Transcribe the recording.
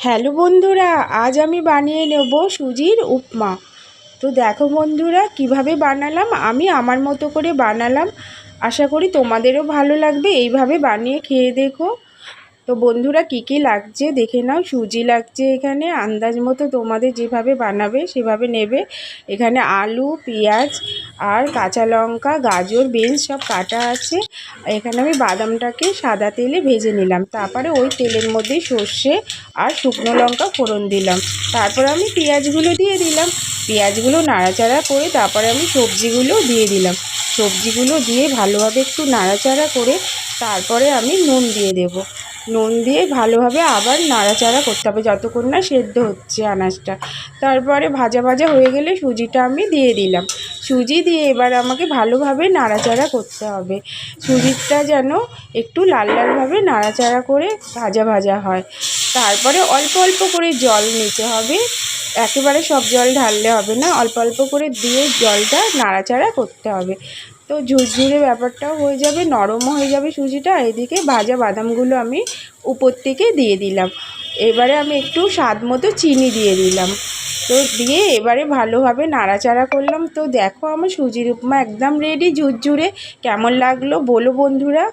Hello বন্ধুরা, আজ আমি বানিয়ে নেব সুজির উপমা। তো দেখো বন্ধুরা, কীভাবে বানালাম, আমি আমার মতো করে বানালাম। আশা করি তোমাদেরও ভালো লাগবে, এইভাবে বানিয়ে খেয়ে দেখো। তো বন্ধুরা, কী কী লাগছে দেখে নাও। সুজি লাগছে এখানে, আন্দাজ মতো তোমাদের যেভাবে বানাবে সেভাবে নেবে। এখানে আলু, পেঁয়াজ আর কাঁচা লঙ্কা, গাজর বিনস সব কাটা আছে। এখানে আমি বাদামটাকে সাদা তেলে ভেজে নিলাম। তারপরে ওই তেলের মধ্যে সর্ষে আর শুকনো লঙ্কা ফোড়ন দিলাম। তারপর আমি পেঁয়াজগুলো দিয়ে দিলাম। পেঁয়াজগুলো নাড়াচাড়া করে তারপরে আমি সবজিগুলো দিয়ে দিলাম। সবজিগুলো দিয়ে ভালোভাবে একটু নাড়াচাড়া করে তারপরে আমি নুন দিয়ে দেবো। নুন দিয়ে ভালোভাবে আবার নাড়াচাড়া করতে হবে। যতক্ষণ না সেদ্ধ হচ্ছে আনাজটা। তারপরে ভাজা ভাজা হয়ে গেলে সুজিটা আমি দিয়ে দিলাম। সুজি দিয়ে এবার আমাকে ভালোভাবে নাড়াচাড়া করতে হবে। সুজিটা যেন একটু লাল লালভাবে নাড়াচাড়া করে ভাজা ভাজা হয়। তারপরে অল্প অল্প করে জল নিতে হবে। একেবারে সব জল ঢাললে হবে না। অল্প অল্প করে দিয়ে জলটা নাড়াচাড়া করতে হবে। তো ঝুরঝুরে ব্যাপারটাও হয়ে যাবে, নরমও হয়ে যাবে সুজিটা। এদিকে ভাজা বাদামগুলো আমি উপর থেকে দিয়ে দিলাম। এবারে আমি একটু স্বাদ মতো চিনি দিয়ে দিলাম। তো দিয়ে এবারে ভালোভাবে নাড়াচাড়া করলাম। তো দেখো আমার সুজির উপমা একদম রেডি ঝুরঝুরে। কেমন লাগল বলো বন্ধুরা?